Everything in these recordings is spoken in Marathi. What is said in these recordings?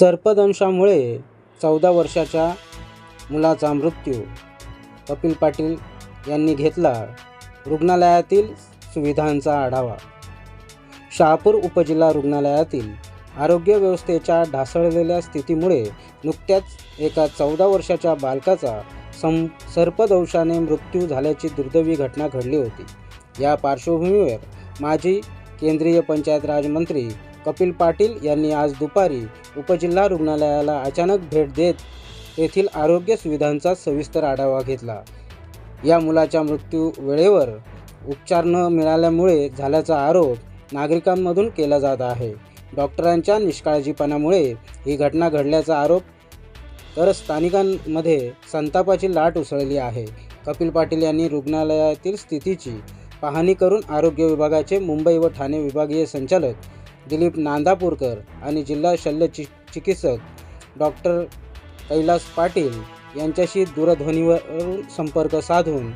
सर्पदंशामुळे चौदा वर्षाच्या मुलाचा मृत्यू. कपिल पाटील यांनी घेतला रुग्णालयातील सुविधांचा आढावा. शहापूर उपजिल्हा रुग्णालयातील आरोग्य व्यवस्थेच्या ढासळलेल्या स्थितीमुळे नुकत्याच एका चौदा वर्षाच्या बालकाचा सं सर्पदंशाने मृत्यू झाल्याची दुर्दैवी घटना घडली होती. या पार्श्वभूमीवर माजी केंद्रीय पंचायत राजमंत्री कपिल पाटील यांनी आज दुपारी उपजिल्हा रुग्णालयाला अचानक भेट देत तेथील आरोग्य सुविधांचा सविस्तर आढावा घेतला. या मुलाच्या मृत्यू वेळेवर उपचार न मिळाल्यामुळे झाल्याचा आरोप नागरिकांमधून केला जात आहे. डॉक्टरांच्या निष्काळजीपणामुळे ही घटना घडल्याचा आरोप तर स्थानिकांमध्ये संतापाची लाट उसळली आहे. कपिल पाटील यांनी रुग्णालयातील स्थितीची पाहणी करून आरोग्य विभागाचे मुंबई व ठाणे विभागीय संचालक दिलीप नांदापूरकर आणि जिल्हा शल्य चि चिकित्सक डॉक्टर कैलास पाटील यांच्याशी दूरध्वनीवरून संपर्क साधून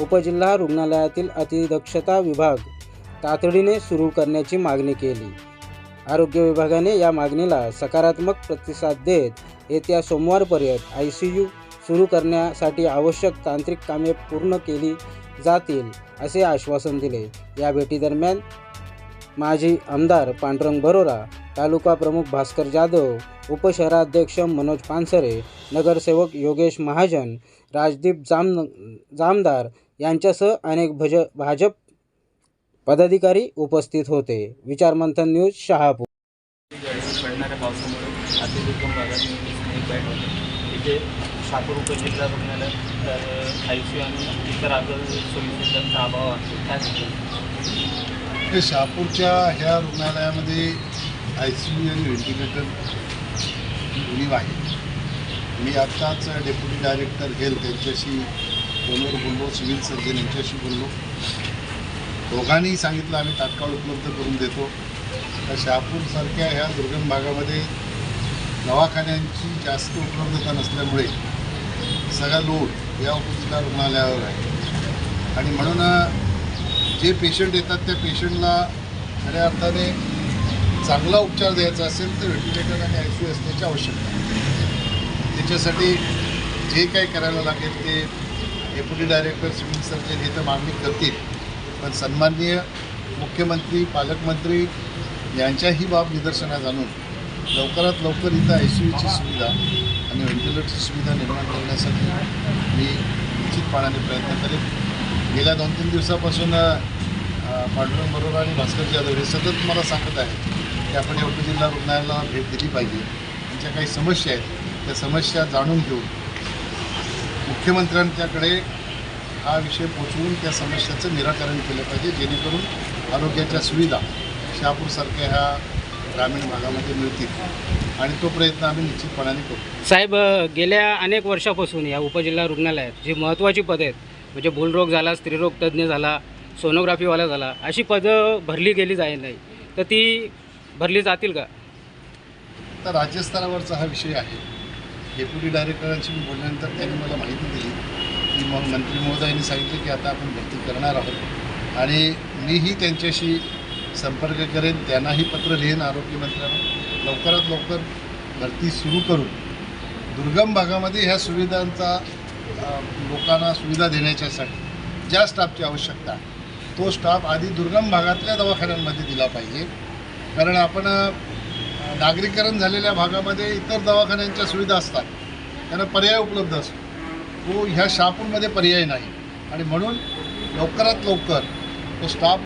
उपजिल्हा रुग्णालयातील अतिदक्षता विभाग तातडीने सुरू करण्याची मागणी केली. आरोग्य विभागाने या मागणीला सकारात्मक प्रतिसाद देत येत्या सोमवारपर्यंत आय सी यू सुरू करण्यासाठी आवश्यक तांत्रिक कामे पूर्ण केली जातील असे आश्वासन दिले. या भेटीदरम्यान माजी आमदार पांडुरंग बरोरा तालुका प्रमुख भास्कर जाधव उपशहराध्यक्ष मनोज पानसरे नगरसेवक योगेश महाजन राजदीप जाम जामदार यांच्यासह अनेक भज भाजप पदाधिकारी उपस्थित होते. विचारमंथन न्यूज शहापूर. ज्यावेळेस पडणाऱ्या पावसामुळे अतिदुर्गम भागात एक बॅट होते. तिथे शापूर उपजिल्हा रुग्णालयात आय सी आणि इतर आरोग्य सोयीसुविधांचा अभाव आहे. त्यासाठी आपल्या शहापूरच्या ह्या रुग्णालयामध्ये आय सी यू आणि व्हेंटिलेटर उणीव आहे. मी आत्ताच डेप्युटी डायरेक्टर हेल्थ यांच्याशी फोनवर बोललो सिव्हिल सर्जन यांच्याशी बोललो. दोघांनी सांगितलं आम्ही तात्काळ उपलब्ध करून देतो. तर शहापूरसारख्या ह्या दुर्गम भागामध्ये दवाखान्यांची जास्त उपलब्धता नसल्यामुळे सगळा लोड या उपजिल्हा रुग्णालयावर आहे. आणि म्हणून जे पेशंट येतात त्या पेशंटला खऱ्या अर्थाने चांगला उपचार द्यायचा असेल तर व्हेंटिलेटर आणि आय सी यू असण्याची आवश्यकता आहे. त्याच्यासाठी जे काही करायला लागेल ते डेप्युटी डायरेक्टर सिव्हिल सर्जन हे तर मागणी करतील. पण सन्माननीय मुख्यमंत्री पालकमंत्री यांच्याही बाब निदर्शनास आणून लवकरात लवकर इथं आय सी यूची सुविधा आणि व्हेंटिलेटरची सुविधा निर्माण करण्यासाठी मी निश्चितपणाने प्रयत्न करेन. गेल्या दोन तीन दिवसापासून पांडुरंग बरोबर आणि भास्कर जाधव हे सतत मला सांगत आहेत की आपण या उपजिल्हा रुग्णालयाला भेट दिली पाहिजे. त्यांच्या काही समस्या आहेत. त्या समस्या जाणून घेऊन मुख्यमंत्र्यांच्याकडे हा विषय पोचवून त्या समस्याचं निराकरण केलं पाहिजे जेणेकरून आरोग्याच्या सुविधा शहापूरसारख्या ह्या ग्रामीण भागामध्ये मिळतील. आणि तो प्रयत्न आम्ही निश्चितपणाने करू. साहेब गेल्या अनेक वर्षापासून या उपजिल्हा रुग्णालयात जी महत्त्वाची पदं आहेत म्हणजे भूलरोग झाला स्त्रीरोग तज्ज्ञ झाला सोनोग्राफीवाला झाला अशी पदं भरली गेली जाईल नाही. तर ती भरली जातील का? तर राज्यस्तरावरचा हा विषय आहे. डेप्युटी डायरेक्टरांशी मी बोलल्यानंतर त्यांनी मला माहिती दिली. की मग मंत्री महोदयांनी सांगितलं की आता आपण भरती करणार आहोत. आणि मीही त्यांच्याशी संपर्क करेन त्यांनाही पत्र लिहीन आरोग्यमंत्र्यांना लवकरात लवकर भरती सुरू करून दुर्गम भागामध्ये ह्या सुविधांचा लोकांना सुविधा देण्याच्यासाठी ज्या स्टाफची आवश्यकता आहे तो स्टाफ आधी दुर्गम भागातल्या दवाखान्यांमध्ये दिला पाहिजे. कारण आपण नागरीकरण झालेल्या भागामध्ये इतर दवाखान्यांच्या सुविधा असतात. त्यांना पर्याय उपलब्ध असतो. तो ह्या शहापूरमध्ये पर्याय नाही. आणि म्हणून लवकरात लवकर तो स्टाफ